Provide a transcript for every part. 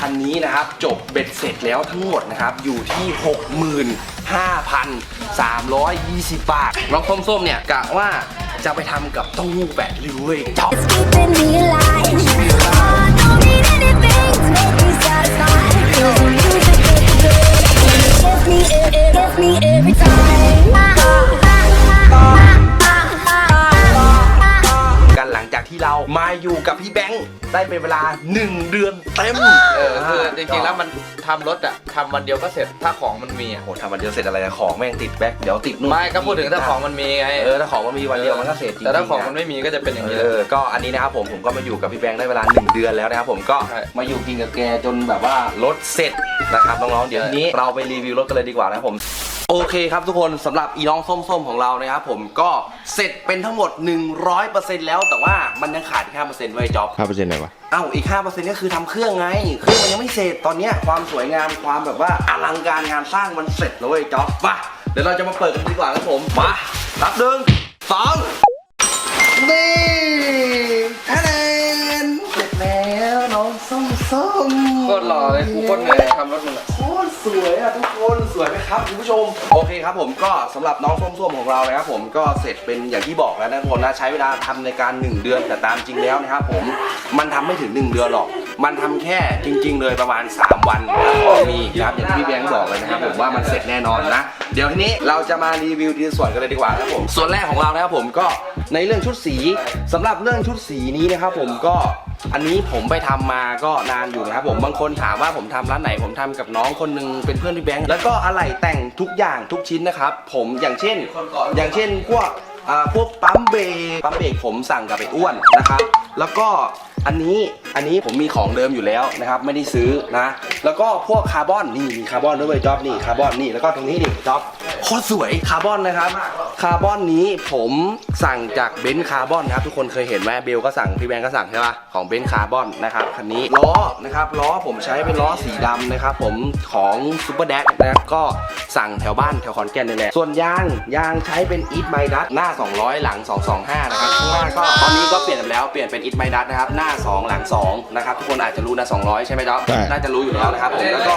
คันนี้นะครับ จบเบ็ดเสร็จแล้วทั้งหมดนะครับ อยู่ที่ 65,320 บาท น้องส้มๆเนี่ยกะว่าจะไปทำกับเต้าหู้แปดริ้วเว้ยจ๊อบ It's keeping me alive. Oh, I don't need anything to make me satisfied. 'Cause the music is good. And it gets me, it, it gets me every time. ได้เป็นเวลา 1 เดือนเต็มเออคือจริงๆแล้วมันทำรถอะทำวันเดียวก็เสร็จถ้าของมันมีอะโหทำวันเดียวเสร็จอะไรอะของแม่งติดแบ็คเดี๋ยวติดนู่นไม่ก็พูดถึงถ้าของมันมีไงเออถ้าของมันมีวันเดียวมันก็เสร็จจริงๆแต่ถ้าของะมันไม่มีก็จะเป็นอย่างนี้เอเลย อก็อันนี้นะครับผมผมก็มาอยู่กับพี่แบงค์ได้เวลา 1 เดือนแล้วนะครับผมก็ใช่มาอยู่กินกับแกจนแบบว่ารถเสร็จนะครับน้องๆเดี๋ยวใช่ทีนี้เราไปรีวิวรถกันเลยดีกว่านะครับผม โอเคครับทุกคนสำหรับอีน้องส้มๆของเรานะครับผมก็เสร็จเป็นทั้งหมด 100%แล้วแต่ว่ามันยังขาดอีก5%ไว้จ็อบห้าเปอร์เซ็นต์ไหนวะ เอ้าอีก5%ก็คือทำเครื่องไงเครื่องมันยังไม่เสร็จตอนเนี้ยความสวยงามความแบบว่าอลังการงานสร้างมันเสร็จแล้วเว้ยจ๊อบมาเดี๋ยวเราจะมาเปิดกันดีกว่าครับผมมารับหนึ่งสองนี่แทนเสร็จแล้วน้องส้มส้มๆโคตรหล่อเลยกูโคตรเหนื่อยทำรถมึงอะ โคตรสวยอะทุกคนสวยไหมครับคุณผู้ชม โอเคครับผมก็สำหรับน้องส้มๆของเรานะครับผมก็เสร็จเป็นอย่างที่บอกแล้วนะทุกคนนะใช้เวลาทำในการ 1 เดือนแต่ตามจริงแล้วนะครับผมมันทำไม่ถึง 1 เดือนหรอก มันทำแค่จริง ๆ เลยประมาณ 3 วันถ้าของมีนะครับอย่างที่พี่แบงค์บอกเลยนะครับผมว่ามันเสร็จแน่นอนนะ เดี๋ยวทีนี้เราจะมารีวิวทีละส่วนกันเลยดีกว่านะครับผมส่วนแรกของเรานะครับผมก็ในเรื่องชุดสีสำหรับเรื่องชุดสีนี้นะครับผมก็ อันนี้ผมไปทำมาก็นานอยู่นะครับผมบางคนถามว่าผมทำร้านไหน ผมทำกับน้องคนหนึงเป็นเพื่อนพี่แบงค์แล้วก็อะไหล่แต่งทุกอย่างทุกชิ้นนะครับ ผมอย่างเช่น อย่างเช่นพวกพวกปั๊มเบรกปั๊มเบรกผมสั่งกับไอ้อ้วนนะครับ แล้วก็อันนี้อันนี้ผมมีของเดิมอยู่แล้วนะครับ ไม่ได้ซื้อนะ แล้วก็พวกคาร์บอนนี่มีคาร์บอนด้วยเวยจ๊อบนี่คาร์บอนนี่แล้วก็ตรงนี้นี่จ๊อบโคตรสวยคาร์บอนนะครับคาร์บอนนี้ผมสั่งจากเบนซ์คาร์บอนนะครับทุกคนเคยเห็นไหมเบลก็สั่งพี่แบงก็สั่งใช่ปะของเบนซ์คาร์บอนนะครับคันนี้ล้อนะครับล้อผมใช้เป็นล้อสีดำนะครับผมของซูเปอร์แดกนะครับก็สั่งแถวบ้านแถวขอนแก่นนี่แหละส่วนยางยางใช้เป็นอีทไมดัสหน้า 200 หลัง 225 นะครับข้างหน้าก็ตอนนี้ก็เปลี่ยนแล้วเปลี่ยนเป็นอีทไมดัสนะครับหน้า 2 หลัง 2นะครับทุกคนอาจจะรู้นะ200 ใช่ไหมจ๊อบใช่ น่าจะรู้อยู่แล้วนะครับผมแล้วก็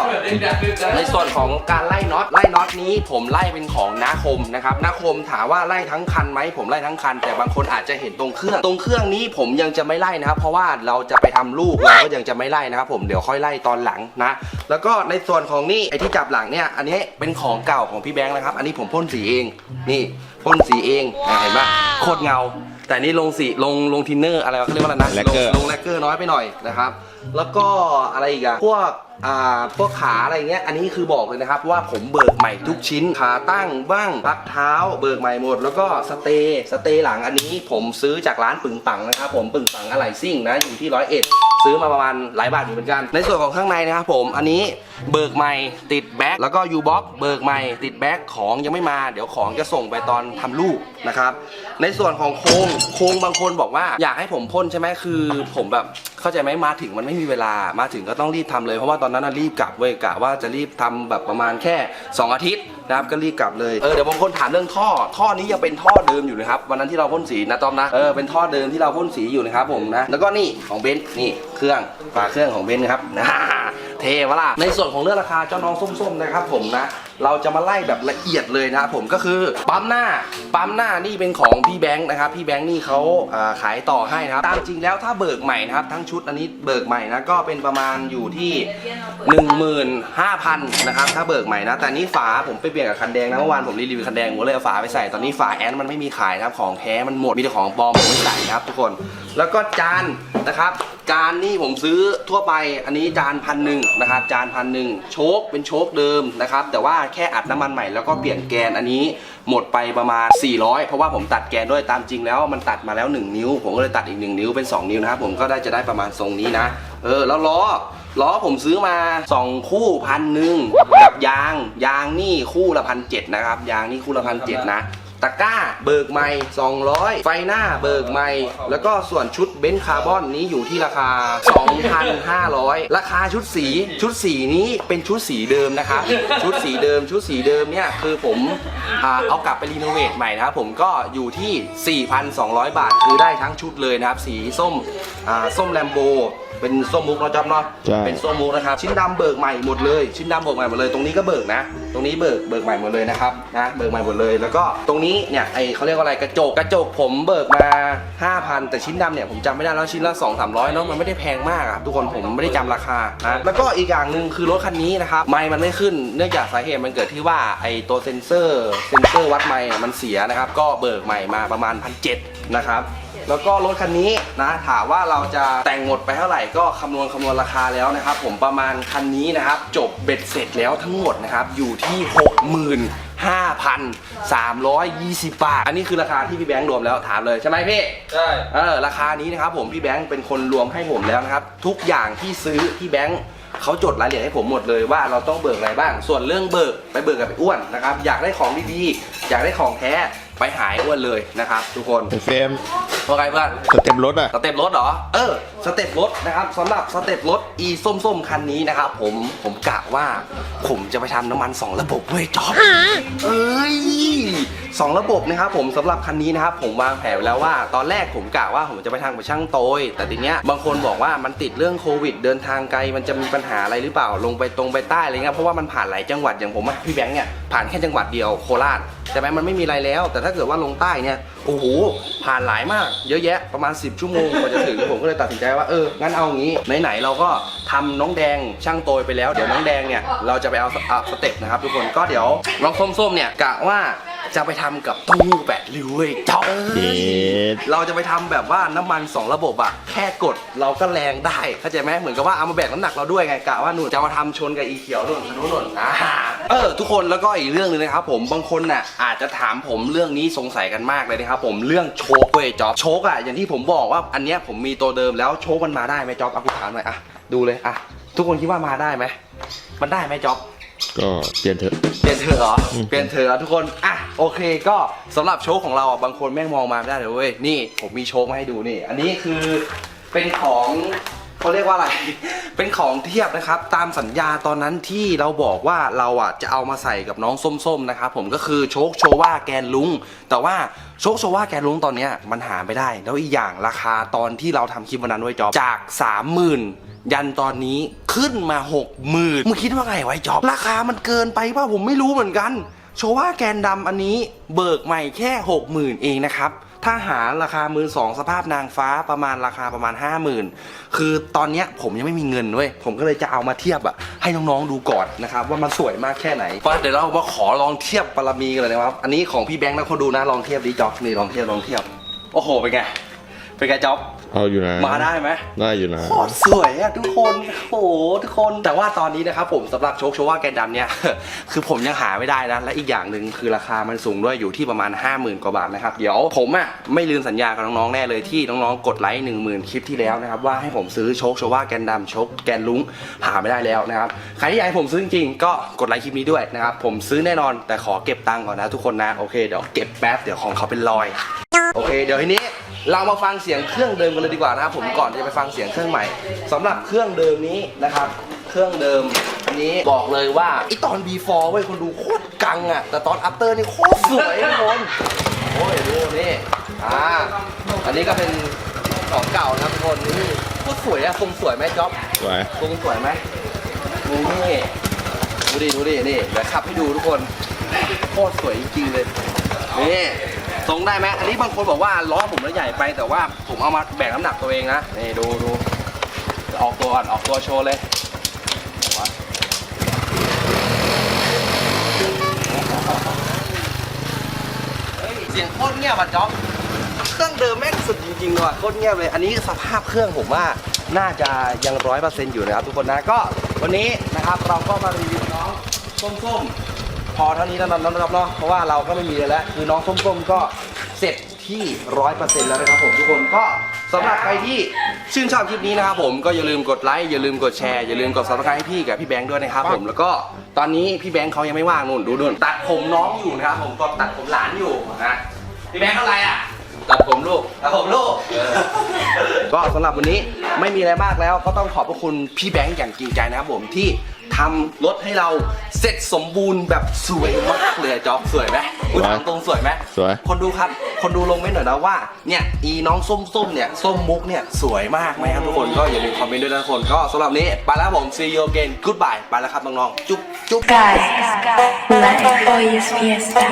ในส่วนของการไล่น็อตไล่น็อตนี้ผมไล่เป็นของนาคมนะครับนาคมถามว่าไล่ทั้งคันไหมผมไล่ทั้งคัน แต่บางคนอาจจะเห็นตรงเครื่อง ตรงเครื่องนี้ผมยังจะไม่ไล่นะครับ เพราะว่าเราจะไปทำลูกเราก็ยังจะไม่ไล่นะครับ ผมเดี๋ยวค่อยไล่ตอนหลังนะ แล้วก็ในส่วนของนี่ไอที่จับหลังเนี่ยอันนี้เป็นของเก่าของพี่แบงค์นะครับ อันนี้ผมพ่นสีเองนี่พ่นสีเองอะเห็นไหมโคตรเงา แต่นี่ลงสีลงลงทินเนอร์อะไรวะเขาเรียกว่าอะไรนะแลกเกอร์ลงแลกเกอร์น้อยไปหน่อยนะครับ แล้วก็อะไรอีกอะพวกอ่าพวกขาอะไรเงี้ย อันนี้คือบอกเลยนะครับว่าผมเบิกใหม่ทุกชิ้นขาตั้งบ้างพักเท้า เบิกใหม่หมด แล้วก็สเตย์สเตย์หลังอันนี้ผมซื้อจากร้านปึงปังนะครับผมปึงปังอะไหล่ซิ่งนะอยู่ที่ร้อยเอ็ด ซื้อมาประมาณหลายบาทอยู่เหมือนกัน ในส่วนของข้างในนะครับผม อันนี้เบิกใหม่ติดแบ็คแล้วก็ยูบ็อกเบิกใหม่ติดแบ็คของยังไม่มา เดี๋ยวของจะส่งไปตอนทำลูกนะครับ ในส่วนของโครงโครงบางคนบอกว่าอยากให้ผมพ่นใช่ไหมคือ ผมแบบเข้าใจไหมมาถึงมันไม่มีเวลามาถึงก็ต้องรีบทำเลยเพราะว่าตอนนั้นรีบกลับเว้ยกะว่าจะรีบทำแบบประมาณแค่ 2 อาทิตย์ นะครับก็รีบกลับเลยเออเดี๋ยวบางคนถามเรื่องท่อ ท่อนี้ยังเป็นท่อเดิมอยู่นะครับวันนั้นที่เราพ่นสีนะตอมนะเออเป็นท่อเดิมที่เราพ่นสีอยู่นะครับผมนะแล้วก็นี่ของเบนซ์นี่เครื่องฝาเครื่องของเบนซ์นะครับนะ เทวะล่ะในส่วนของเรื่องราคาเจ้าน้องส้มๆนะครับผมนะเราจะมาไล่แบบละเอียดเลยนะครับผมก็คือปั๊มหน้าปั๊มหน้านี่เป็นของพี่แบงค์นะครับพี่แบงค์นี่เขาขายต่อให้นะครับตามจริงแล้วถ้าเบิกใหม่นะครับทั้งชุดอันนี้เบิกใหม่นะก็เป็นประมาณอยู่ที่ 15,000นะครับถ้าเบิกใหม่นะแต่นี่ฝาผมไปเปลี่ยนกับคันแดงนะเมื่อวานผมรีวิวคันแดงผมเลยเอาฝาไปใส่ตอนนี้ฝาแอนมันไม่มีขายนะครับของแท้มันหมดมีแต่ของปลอมผมไม่ใส่นะครับทุกคน แล้วก็จานนะครับ จานนี่ผมซื้อทั่วไปอันนี้จานพันหนึ่งนะครับจานพันหนึ่งโชคเป็นโชคเดิมนะครับแต่ว่าแค่อัดน้ำมันใหม่แล้วก็เปลี่ยนแกนอันนี้หมดไปประมาณ 400 เพราะว่าผมตัดแกนด้วยตามจริงแล้วมันตัดมาแล้ว 1 นิ้ว ผมก็เลยตัดอีก 1 นิ้วเป็น 2 นิ้วนะครับผมก็ได้จะได้ประมาณทรงนี้นะเออแล้วล้อล้อผมซื้อมา 2 คู่พันหนึ่งกับยางยางนี่คู่ละพันเนะครับยางนี่คู่ละพันเนะ ตะกร้าเบิกใหม่ 200 ไฟหน้าเบิกใหม่ แล้วก็ส่วนชุดเบนซ์คาร์บอนนี้อยู่ที่ราคา 2,500 ราคาชุดสีชุดสีนี้เป็นชุดสีเดิมนะครับชุดสีเดิมชุดสีเดิมเนี่ยคือผมอเอากลับไปรีโนเวทใหม่นะครับผมก็อยู่ที่ 4,200 บาท คือได้ทั้งชุดเลยนะครับ สีส้มส้มแลมโบ เป็นส้มมุกเราจำเนาะใช่ เป็นส้มมุกนะครับชิ้นดำเบิกใหม่หมดเลยชิ้นดำเบิกใหม่หมดเลย ตรงนี้ก็เบิกนะ ตรงนี้เบิกเบิกใหม่หมดเลยนะครับนะเบิกใหม่หมดเลย แล้วก็ตรงนี้เนี่ยไอเขาเรียกว่าอะไรกระจกกระจกผมเบิกมา 5,000 แต่ชิ้นดำเนี่ยผมจำไม่ได้แล้วชิ้นละ2 3 0 0เนาะมันไม่ได้แพงมากอะทุกคนผมไม่ได้จำราคานะแล้วก็อีกอย่างหนึ่งคือรถคันนี้นะครับไมค์มันไม่ขึ้นเนื่องจากสาเหตุมันเกิดที่ว่าไอตัวเซนเซอร์เซนเซอร์วัดไมค์อะมันเสียนะครับก็เบิกใหม่มาประมาณ1,700นะครับ แล้วก็รถคันนี้นะถามว่าเราจะแต่งหมดไปเท่าไหร่ก็คำนวณคำนวณราคาแล้วนะครับ ผมประมาณคันนี้นะครับ จบเบ็ดเสร็จแล้วทั้งหมดนะครับ อยู่ที่65,320 บาท อันนี้คือราคาที่พี่แบงค์รวมแล้วถามเลยใช่ไหมพี่ ใช่ เออราคานี้นะครับผมพี่แบงค์เป็นคนรวมให้ผมแล้วนะครับ ทุกอย่างที่ซื้อพี่แบงค์เขาจดรายละเอียดให้ผมหมดเลยว่าเราต้องเบิกอะไรบ้าง ส่วนเรื่องเบิกไปเบิกกับไอ้อ้วนนะครับ อยากได้ของดีๆ อยากได้ของแท้ไปหายอ้วนเลยนะครับทุกคนไอ้เฟรมเพราะไงเพื่อน สเต็มรถอะ สเต็ปรถเหรอ เออ สเต็ปรถนะครับสำหรับสเต็ปรถอีส้มๆ คันนี้นะครับผมผมกะว่า ผมจะไปทำน้ำมัน2ระบบเว้ยจ๊อบเอ้ย สองระบบนะครับผมสำหรับคันนี้นะครับผมวางแผนไว้แล้วว่า ตอนแรกผมกะว่าผมจะไปทางไปช่างโตย แต่ทีเนี้ยบางคนบอกว่ามันติดเรื่องโควิด เดินทางไกลมันจะมีปัญหาอะไรหรือเปล่าลงไปตรงไปใต้อะไรเงี้ยเพราะว่ามันผ่านหลายจังหวัดอย่างผมอะพี่แบงค์เนี่ยผ่านแค่จังหวัดเดียวโคราชใช่ไหมมันไม่มีอะไรแล้ว แต่ถ้าเกิดว่าลงใต้เนี่ยโอ้โหผ่านหลายมาก เยอะแยะประมาณ 10 ชั่วโมงกว่าจะถึงผมก็เลยตัดสินใจว่าเอองั้นเอางี้ไหนๆเราก็ทำน้องแดงช่างโตยไปแล้วเดี๋ยวน้องแดงเนี่ยเราจะไปเอาสเต็ปนะครับทุกคนก็เดี๋ยวน้องส้มๆเนี่ยกะว่า จะไปทำกับเต้าหู้แปดริ้วเว้ยเจ้าเย็ด เราจะไปทำแบบว่าน้ำมัน2ระบบอะแค่กดเราก็แรงได้เข้าใจไหมเหมือนกับว่าเอามาแบกน้ำหนักเราด้วยไงกะว่าหนูจะมาทำชนกับอีเขียวนู่นนู่นนู่นอ่าเออทุกคนแล้วก็อีกเรื่องหนึงนะครับผมบางคนน่ะอาจจะถามผมเรื่องนี้สงสัยกันมากเลยนะครับผมเรื่องโชคเว้ยจ๊อบโชคอะอย่างที่ผมบอกว่าอันเนี้ยผมมีตัวเดิมแล้วโชคมันมาได้ไหมจ๊อบเอากูถามหน่อยอะดูเลยอะทุกคนคิดว่ามาได้ไหมมันได้ไหมจ๊อบ ก็เปลี่ยนเถอะ เปลี่ยนเธอเหรอ อืม เปลี่ยนเธอแล้วทุกคน อะโอเคก็สำหรับโชคของเราอะบางคนแม่งมองมาไม่ได้เลยเว้ย นี่ผมมีโชคมาให้ดูนี่ อันนี้คือเป็นของเขาเรียกว่าอะไร เป็นของเทียบนะครับ ตามสัญญาตอนนั้นที่เราบอกว่าเราอะจะเอามาใส่กับน้องส้มๆนะครับผมก็คือโชคโชว่าแกนลุง แต่ว่าโชคโชว่าแกนลุงตอนเนี้ยมันหาไม่ได้ แล้วอีกอย่างราคาตอนที่เราทำคลิปวันนั้นไว้จอบจาก 30,000ยันตอนนี้ขึ้นมา60,000มึงคิดว่าไงไว้จอบ ราคามันเกินไปป่ะผมไม่รู้เหมือนกัน โชว่าแกนดำอันนี้เบิกใหม่แค่60,000เองนะครับ ถ้าหาราคามือสองสภาพนางฟ้าประมาณราคาประมาณ 50,000 คือตอนเนี้ยผมยังไม่มีเงินด้วย ผมก็เลยจะเอามาเทียบอะให้น้องๆดูก่อนนะครับว่ามันสวยมากแค่ไหนว่าเดี๋ยวเรามาขอลองเทียบปรมีกันเลยนะครับ อันนี้ของพี่แบงค์นะคนดูนะลองเทียบดิจ๊อบนี่ลองเทียบลองเทียบ โอ้โหเป็นไงเป็นไงจ๊อบ เอาอยู่นะมาได้ไหมได้อยู่นะโคตรสวยอะทุกคนโอ้โหทุกคนแต่ว่าตอนนี้นะครับผมสำหรับโชคโชว่าแกนดำเนี่ย คือผมยังหาไม่ได้นะ และอีกอย่างหนึ่งคือราคามันสูงด้วยอยู่ที่ประมาณ 50,000 กว่าบาทนะครับเดี๋ยวผมอะไม่ลืมสัญญากับน้องๆแน่เลยที่น้องๆกดไลค์1 0,000 คลิปที่แล้วนะครับว่าให้ผมซื้อโชคโชว่าแกนดำโชคแกนลุงหาไม่ได้แล้วนะครับใครที่อยากให้ผมซื้อจริงๆก็กดไลค์คลิปนี้ด้วยนะครับผมซื้อแน่นอนแต่ขอเก็บตังค์ก่อนนะทุกคนนะโอเคเดี๋ยวเก็บแป๊บเดี๋ยวของเขาเป็นรอยโอเค เดี๋ยวทีนี้ เรามาฟังเสียงเครื่องเดิมกันเลยดีกว่านะครับผมก่อนที่จะไปฟังเสียงเครื่องใหม่สำหรับเครื่องเดิมนี้นะครับ เครื่องเดิมอันนี้บอกเลยว่าไอตอน before เว้ยคนดูโคตรกังอะแต่ตอน after นี่โคตรสวยทุกคนโอ้ยดูนี่อ่าอันนี้ก็เป็นของเก่านะครับทุกคนนี่โคตรสวยอะทรงสวยไหมจ๊อบสวยทรงสวยไหมนี่ดูดิดูดินี่เดี๋ยวขับให้ดูทุกคนโคตรสวยจริงๆเลยนี่ ทรงได้ไหมอันนี้บางคนบอกว่าล้อผมแล้วใหญ่ไปแต่ว่าผมเอามาแบกน้ำหนักตัวเองนะนี่ดูดูออกตัวก่อนออกตัวโชว์เลยเสียงโคตรเงียบอะจ๊อบเครื่องเดิมแม่งสุดจริงๆเลยโคตรเงียบเลย อันนี้สภาพเครื่องผมว่าน่าจะยังร้อยเปอร์เซ็นต์อยู่นะครับทุกคนนะก็วันนี้นะครับเราก็มารีวิวน้องส้มๆ พอเท่านี้แล้วนะครับเนาะเพราะว่าเราก็ไม่มีอะไรแล้วคือน้องส้มๆก็เสร็จที่ร้อยเปอร์เซ็นต์แล้วนะครับผมทุกคนก็สำหรับใครที่ชื่นชอบคลิปนี้นะครับผมก็อย่าลืมกดไลค์อย่าลืมกดแชร์อย่าลืมกดซับสไครต์ให้พี่กับพี่แบงค์ด้วยนะครับผมแล้วก็ตอนนี้พี่แบงค์เขายังไม่ว่างนู่นดูนู่นตัดผมน้องอยู่นะครับผมก็ตัดผมหลานอยู่นะพี่แบงค์เท่าไหร่อะ ตัดผมลูก ครับผมลูก ก็สำหรับวันนี้ไม่มีอะไรมากแล้วก็ต้องขอบพระคุณพี่แบงค์อย่างจริงใจนะครับผมที่ทำรถให้เราเสร็จสมบูรณ์แบบสวยมากเลยอะจ๊อบสวยไหมอุ้ยสวยถามตรงสวยไหมสวย คนดูครับ คนดูลงเมนต์หน่อยนะว่าเนี่ยอีน้องส้มๆเนี่ยส้มมุกเนี่ยสวยมากไหมครับทุกคนก็อย่าลืมคอมเมนต์ด้วยนะทุกคนก็สำหรับวันนี้ไปแล้วครับผม see you again goodbye ไปแล้วครับน้องๆจุ๊บจุ๊บ Guys, like hoy es fiesta.